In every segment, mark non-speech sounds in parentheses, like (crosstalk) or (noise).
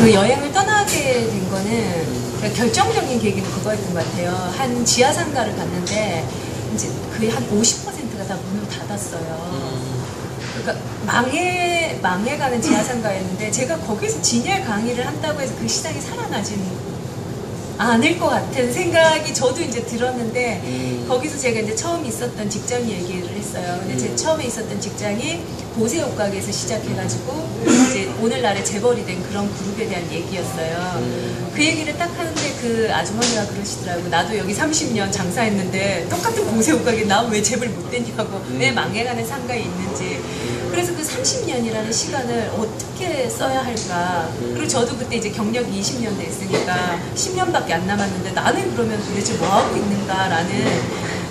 그 여행을 떠나게 된 거는 그러니까 결정적인 계기는 그거였던 것 같아요. 한 지하 상가를 갔는데 이제 거의 한 50%가 다 문을 닫았어요. 그러니까 망해 망해가는 지하 상가였는데 제가 거기서 진열 강의를 한다고 해서 그 시장이 살아나지는 않을 것 같은 생각이 저도 이제 들었는데 음. 거기서 제가 이제 처음 있었던 직장 얘기를 했어요. 근데 제 처음에 있었던 직장이 보세 옷가게에서 시작해가지고 이제 오늘날에 재벌이 된 그런 그룹에 대한 얘기였어요. 그 얘기를 딱 하는데 그 아주머니가 그러시더라고. 나도 여기 30년 장사했는데 똑같은 보세 옷가게 나 왜 재벌 못 됐냐고. 왜 망해가는 상가에 있는지. 그래서 그 30년이라는 시간을 어떻게 써야 할까. 그리고 저도 그때 이제 경력이 20년 됐으니까 10년밖에 안 남았는데 나는 그러면 도대체 뭐 하고 있는가라는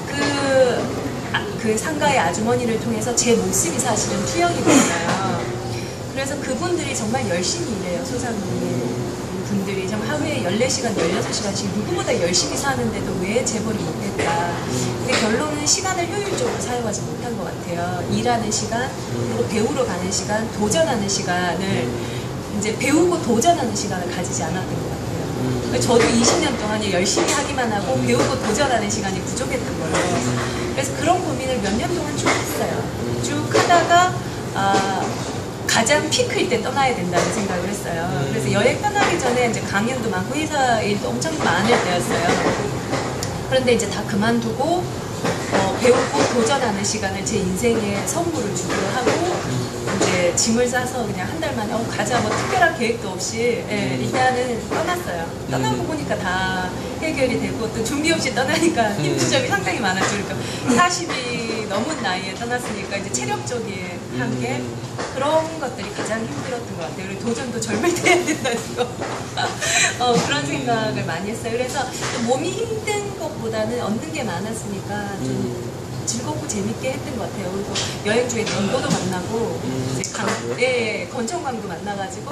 그, 아, 그 상가의 아주머니를 통해서 제 모습이 사실은 투영이 됐어요. 그래서 그분들이 정말 열심히 일해요, 소상공인 분들이. 좀 하루에 14시간, 16시간씩 누구보다 열심히 사는데도 왜 재벌이 못했다. 근데 결론은 시간을 효율적으로 사용하지 못한 것 같아요. 일하는 시간, 그리고 배우러 가는 시간, 도전하는 시간을 이제 배우고 도전하는 시간을 가지지 않았던 것 같아요. 그러니까 저도 20년 동안 열심히 하기만 하고 배우고 도전하는 시간이 부족했던 거예요. 그래서 그런 고민을 몇 년 동안 쭉 했어요. 쭉 하다가 아, 가장 피크일 때 떠나야 된다는 생각을 했어요. 그래서 여행 떠나기 전에 이제 강연도 많고 회사 일도 엄청 많을 때였어요. 그런데 이제 다 그만두고 어, 배우고 도전하는 시간을 제 인생에 선물을 주기로 하고 이제 짐을 싸서 그냥 한 달 만에 어, 가자 뭐 특별한 계획도 없이 예, 일단은 떠났어요. 떠나고 보니까 다 해결이 되고 또 준비 없이 떠나니까 힘든 점이 상당히 많았죠. 그러니까 40이 넘은 나이에 떠났으니까 이제 체력적인 한계 그런 것들이 가장 힘들었던 것 같아요. 그리고 도전도 젊을 때 해야 된다는 거. (laughs) 어, 그런 생각을 많이 했어요. 그래서 또 몸이 힘든 것보다는 얻는 게 많았으니까 좀 즐겁고 재밌게 했던 것 같아요. 그리고 여행 중에 광고도 만나고, 이제 강, 예, 건청광도 만나가지고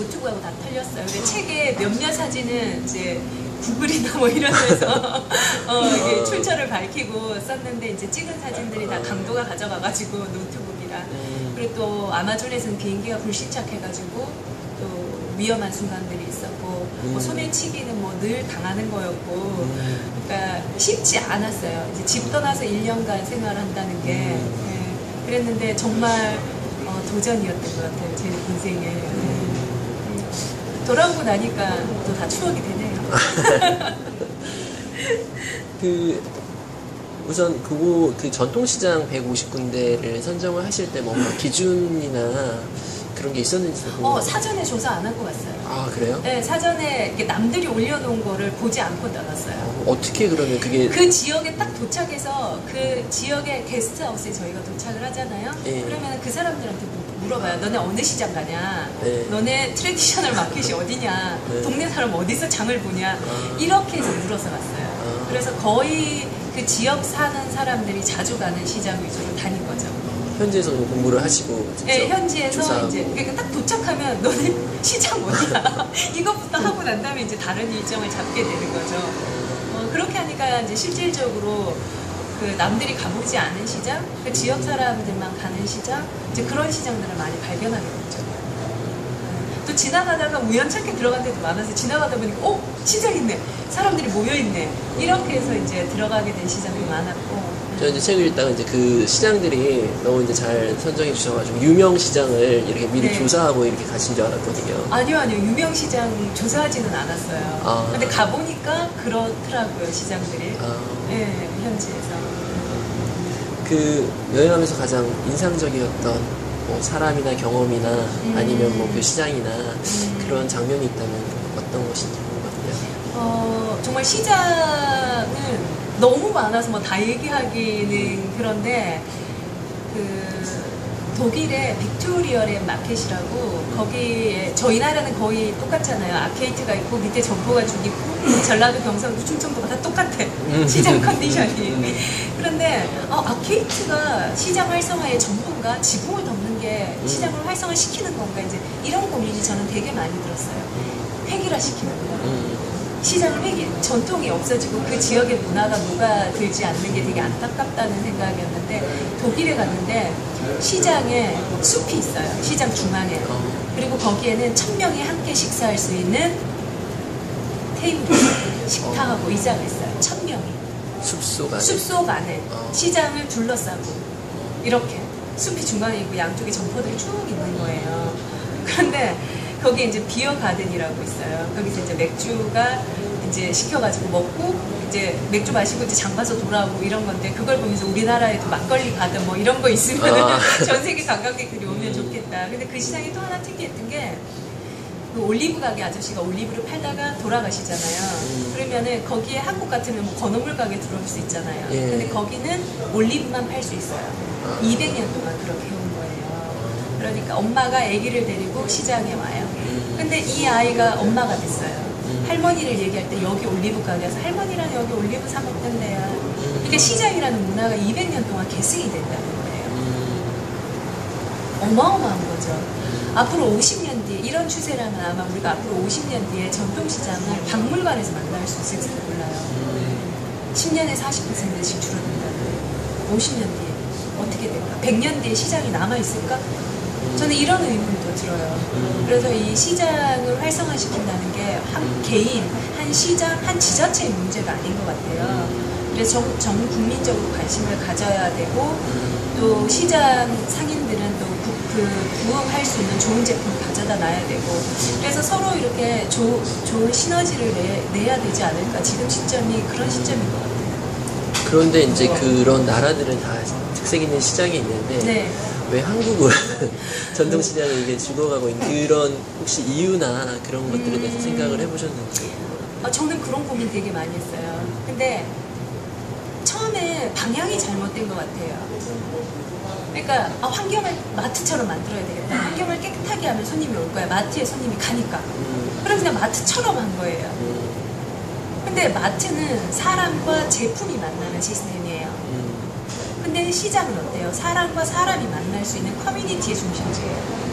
노트북하고 다 털렸어요. 근데 책에 몇몇 사진은 이제 구글이나 뭐 이런 데서 (laughs) 어, 이게 출처를 밝히고 썼는데 이제 찍은 사진들이 다 강도가 가져가가지고 노트북이랑 그리고 또 아마존에서는 비행기가 불시착해가지고 또 위험한 순간들이 있었고 뭐 소매치기는 뭐 늘 당하는 거였고 그러니까 쉽지 않았어요. 이제 집 떠나서 1년간 생활한다는 게. 예, 그랬는데 정말 어, 도전이었던 것 같아요. 제 인생에. 예. 돌아오고 나니까 또 다 추억이 되네요. (laughs) 그 우선 그거 그 전통시장 150군데를 선정을 하실 때 뭔가 기준이나 그런 게 있었는지 어, 궁금해요. 사전에 조사 안 하고 왔어요. 아 그래요? 네, 사전에 이렇게 남들이 올려놓은 거를 보지 않고 나갔어요. 어, 어떻게 그러면 그게 그 지역에 딱 도착해서 그 지역의 게스트하우스에 저희가 도착을 하잖아요. 예. 그러면 그 사람들한테 물- 물어봐요. 너네 어느 시장 가냐? 네. 너네 트레디셔널 마켓이 어디냐? 네. 동네 사람 어디서 장을 보냐? 아. 이렇게 해서 물어서 갔어요. 아. 그래서 거의 그 지역 사는 사람들이 자주 가는 시장 위주로 다닌 거죠. 현지에서 뭐 공부를 하시고 네, 현지에서 조사하고. 이제 그러니까 딱 도착하면 (laughs) 너네 시장 어디야? (laughs) 이것부터 하고 난 다음에 이제 다른 일정을 잡게 되는 거죠. 어, 그렇게 하니까 이제 실질적으로 그 남들이 가보지 않은 시장, 그 지역 사람들만 가는 시장, 이제 그런 시장들을 많이 발견하게 됐죠. 네. 또 지나가다가 우연찮게 들어간 데도 많아서 지나가다 보니까 어 시장 있네, 사람들이 모여 있네 이렇게 해서 이제 들어가게 된 시장도 많았고. 저 이제 책을 읽다가 이제 그 시장들이 너무 이제 잘 선정해 주셔가지고 유명 시장을 이렇게 미리 네. 조사하고 이렇게 가신 줄 알았거든요. 아니요, 아니요. 유명 시장 조사하지는 않았어요. 아. 근데 가보니까 그렇더라고요, 시장들이. 아, 예, 현지에서. 그 여행하면서 가장 인상적이었던 뭐 사람이나 경험이나 아니면 뭐 그 시장이나 그런 장면이 있다면 어떤 것인지 궁금하네요. 어, 정말 시장은 너무 많아서 뭐 다 얘기하기는 그런데 그 독일의 빅토리얼의 마켓이라고 거기에 저희 나라는 거의 똑같잖아요. 아케이트가 있고 밑에 점포가 쭉 있고 전라도 경상도 충청도가 다 똑같아. 시장 (laughs) 컨디션이. 그런데 어, 아케이트가 시장 활성화의 전부인가 지붕을 덮는 게 시장을 활성화시키는 건가 이제 이런 고민이 저는 되게 많이 들었어요. 획일화 시키는 거. 음, 시장을 획일, 전통이 없어지고 그 지역의 문화가 녹아들지 않는 게 되게 안타깝다는 생각이었는데 독일에 갔는데 시장에 숲이 있어요. 시장 중앙에. 어, 그리고 거기에는 천 명이 함께 식사할 수 있는 있어요. 식탁하고 의자가 있어요. 천 명이. 숲속 안에 숲속 안에 어. 시장을 둘러싸고 이렇게 숲이 중간에 있고 양쪽에 점포들이 쭉 있는 거예요. 그런데 거기에 이제 비어 가든이라고 있어요. 거기서 이제 맥주가 이제 시켜가지고 먹고 이제 맥주 마시고 이제 장 봐서 돌아오고 이런 건데 그걸 보면서 우리나라에도 막걸리 가든 뭐 이런 거 있으면 아. (laughs) 전 세계 관광객들이 오면 좋겠다. 근데 그 시장이 또 하나 특이했던 게 그 올리브 가게 아저씨가 올리브를 팔다가 돌아가시잖아요. 음. 그러면은 거기에 한국 같으면 뭐 건어물 가게 들어올 수 있잖아요. 예. 근데 거기는 올리브만 팔 수 있어요. 아. 200년 동안 그렇게 해온 거예요. 그러니까 엄마가 아기를 데리고 시장에 와요. 음. 근데 이 아이가 엄마가 됐어요. 음. 할머니를 얘기할 때 여기 올리브 가게에서 할머니랑 여기 올리브 사 먹던데요. 음. 그러니까 시장이라는 문화가 200년 동안 계승이 된다는 거예요. 음, 어마어마한 거죠. 앞으로 50년 뒤에 이런 추세라면 아마 우리가 앞으로 50년 뒤에 전통시장을 박물관에서 만날 수 있을지도 몰라요. 음. 10년에 40%씩 줄어든다는 거예요. 50년 뒤에 어떻게 될까? 100년 뒤에 시장이 남아있을까? 저는 이런 의문도 들어요. 음. 그래서 이 시장을 활성화시킨다는 게 한 개인, 한 시장, 한 지자체의 문제가 아닌 것 같아요. 그래서 전, 전 국민적으로 관심을 가져야 되고 또 시장 상인들은 또 그, 그 부응할 수 있는 좋은 제품을 가져다 놔야 되고 그래서 서로 이렇게 조, 좋은 시너지를 내, 내야 되지 않을까 지금 시점이 그런 시점인 것 같아요. 그런데 이제 그런 나라들은 다 특색 있는 시장이 있는데 네. 왜 한국은 (laughs) 전통 시장이 이게 죽어가고 있는 그런 혹시 이유나 그런 것들에 대해서 음. 생각을 해보셨는지 아, 저는 그런 고민 되게 많이 했어요. 근데 처음에 방향이 잘못된 것 같아요. 그러니까 아, 환경을 마트처럼 만들어야 되겠다. 환경을 깨끗하게 하면 손님이 올 거야. 마트에 손님이 가니까. 음, 그럼 그냥 마트처럼 한 거예요. 음, 근데 마트는 사람과 제품이 만나는 시스템이에요. 음, 근데 시장은 어때요? 사람과 사람이 만날 수 있는 커뮤니티의 중심지예요.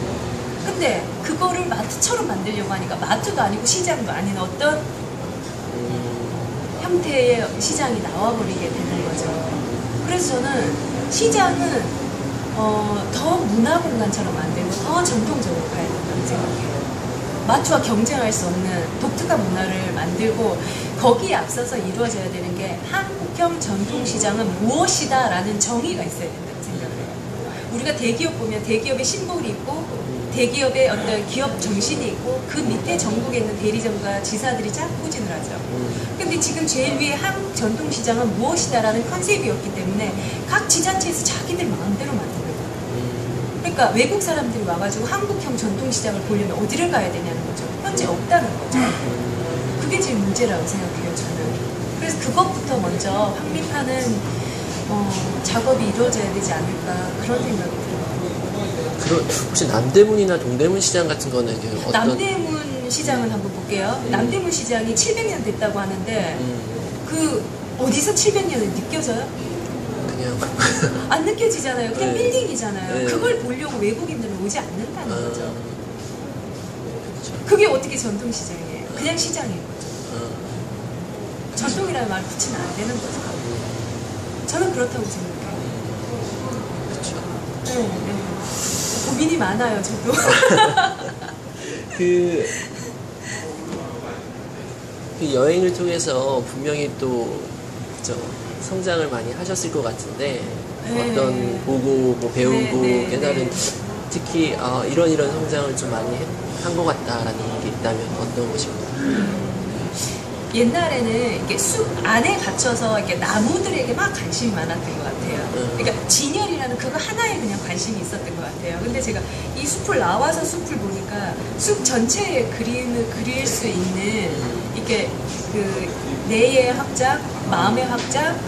근데 그거를 마트처럼 만들려고 하니까 마트도 아니고 시장도 아닌 어떤 음, 형태의 시장이 나와버리게 되는 거죠. 그래서 저는 시장은 어, 더 문화 공간처럼 만들고 더 전통적으로 가야 된다고 생각해요. 마트와 경쟁할 수 없는 독특한 문화를 만들고 거기에 앞서서 이루어져야 되는 게 한국형 전통시장은 무엇이다라는 정의가 있어야 된다고 생각을 해요. 우리가 대기업 보면 대기업의 심볼이 있고 대기업의 어떤 기업 정신이 있고 그 밑에 전국에 있는 대리점과 지사들이 쫙 포진을 하죠. 음, 근데 지금 제일 위에 한국 전통시장은 무엇이다라는 컨셉이었기 때문에 각 지자체에서 자기들 마음대로 만든 거예요. 음, 그러니까 외국 사람들이 와가지고 한국형 전통시장을 보려면 어디를 가야 되냐는 거죠. 현재 없다는 거죠. 제일 문제라고 생각해요, 저는. 그래서 그것부터 먼저 확립하는 어, 작업이 이루어져야 되지 않을까 그런 생각이 들어요. 그런 혹시 남대문이나 동대문 시장 같은 거는 그 어떤 남대문 시장을 한번 볼게요. 음. 남대문 시장이 700년 됐다고 하는데 음, 그 어디서 700년을 느껴져요? 그냥 (laughs) 안 느껴지잖아요. 그냥 네. 빌딩이잖아요. 네. 그걸 보려고 외국인들은 오지 않는다는 아, 거죠. 그렇죠. 그게 어떻게 전통시장이에요? 그냥 거죠. 아, 전통이라는 말을 붙이면 안 되는 거죠. 저는 그렇다고 생각해요. 그렇죠. 네, 네. 고민이 많아요, 저도. (laughs) 그, 그 여행을 통해서 분명히 또 저, 성장을 많이 하셨을 것 같은데 네. 어떤 보고 뭐 배우고 네, 네, 깨달은 네. 특히 아, 이런 이런 성장을 좀 많이 한 것 같다라는 게 있다면 어떤 것입니까? 옛날에는 이게 숲 안에 갇혀서 이렇게 나무들에게 막 관심이 많았던 것 같아요. 음. 그러니까 진열이라는 그거 하나에 그냥 관심이 있었던 것 같아요. 근데 제가 이 숲을 나와서 숲을 보니까 숲 전체의 그림을 그릴 수 있는 이게 그 뇌의 확장, 마음의 확장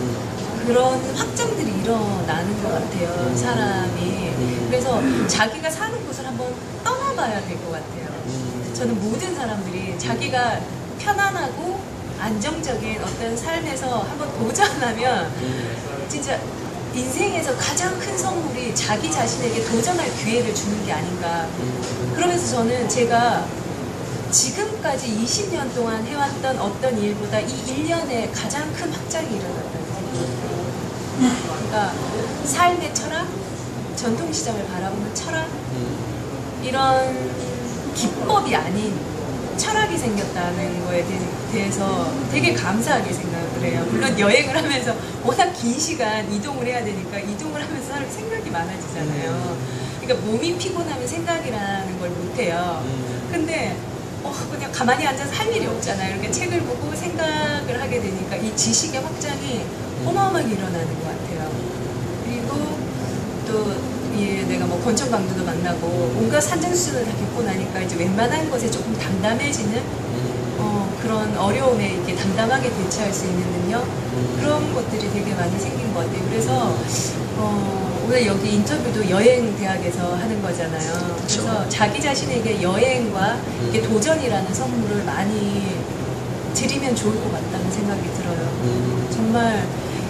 그런 확장들이 일어나는 것 같아요. 음. 사람이. 음. 그래서 자기가 사는 곳을 한번 떠나봐야 될 것 같아요. 음, 저는 모든 사람들이 자기가 편안하고 안정적인 어떤 삶에서 한번 도전하면 음, 진짜 인생에서 가장 큰 선물이 자기 자신에게 도전할 기회를 주는 게 아닌가. 음, 그러면서 저는 제가 지금까지 20년 동안 해왔던 어떤 일보다 이 1년에 가장 큰 확장이 일어났다고 생각해요. 그러니까 삶의 철학, 전통시장을 바라보는 철학, 음, 이런 기법이 아닌 철학이 생겼다는 거에 대- 대해서 되게 감사하게 생각을 해요. 물론 여행을 하면서 워낙 긴 시간 이동을 해야 되니까 이동을 하면서 사람이 생각이 많아지잖아요. 그러니까 몸이 피곤하면 생각이라는 걸 못해요. 음. 근데 어, 그냥 가만히 앉아서 할 일이 없잖아요. 이렇게 책을 보고 생각을 하게 되니까 이 지식의 확장이 어마어마하게 일어나는 것 같아요. 그리고 또 예, 내가 뭐 권총 강도도 만나고 온갖 산전수전을 다 겪고 나니까 이제 웬만한 것에 조금 담담해지는 음. 어, 그런 어려움에 이렇게 담담하게 대처할 수 있는 능력 그런 것들이 되게 많이 생긴 것 같아요. 그래서 어, 오늘 여기 인터뷰도 여행 대학에서 하는 거잖아요. 그래서. 자기 자신에게 여행과 이게 도전이라는 선물을 많이 드리면 좋을 것 같다는 생각이 들어요. 음. 정말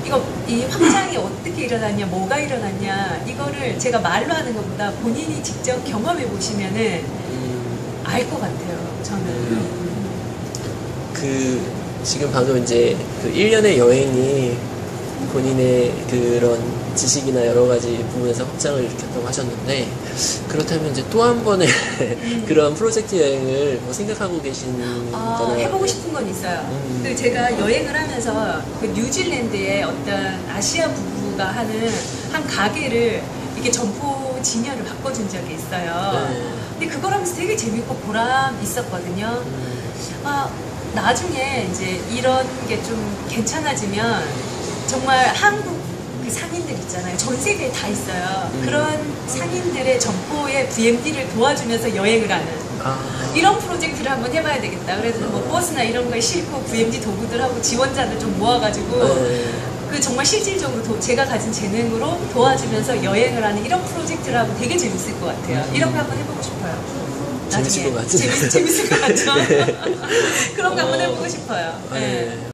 이거 이 확장이 어떻게 일어났냐, 뭐가 일어났냐 이거를 제가 말로 하는 것보다 본인이 직접 경험해 보시면은 음. 알것 같아요. 저는. 그 지금 방금 이제 그 1년의 여행이 본인의 그런 지식이나 여러 가지 부분에서 확장을 일으켰다고 하셨는데 그렇다면 이제 또 한 번의 (laughs) 그런 프로젝트 여행을 뭐 생각하고 계신 아, 거나 해보고 싶은 건 있어요. 음. 그 제가 여행을 하면서 그 뉴질랜드의 어떤 아시아 부부가 하는 한 가게를 이렇게 점포 진열을 바꿔준 적이 있어요. 네. 근데 그걸 하면서 되게 재밌고 보람 있었거든요. 음, 아, 나중에 이제 이런 게 좀 괜찮아지면 정말 한국 그 상인들 있잖아요. 전 세계에 다 있어요. 음. 그런 상인들의 점포의 VMD를 도와주면서 여행을 하는. 아, 이런 프로젝트를 한번 해봐야 되겠다. 그래서 뭐 버스나 이런 거에 싣고 VMD 도구들하고 지원자들 좀 모아가지고 네. 그 정말 실질적으로 도- 제가 가진 재능으로 도와주면서 여행을 하는 이런 프로젝트를 하면 되게 재밌을 것 같아요. 이런 거 한번 해보고 싶어요. 재밌을. 것 같은데. 재밌, 재밌을 것 같죠? (laughs) (laughs) 그런 거 한번 해보고 싶어요. 네. 네.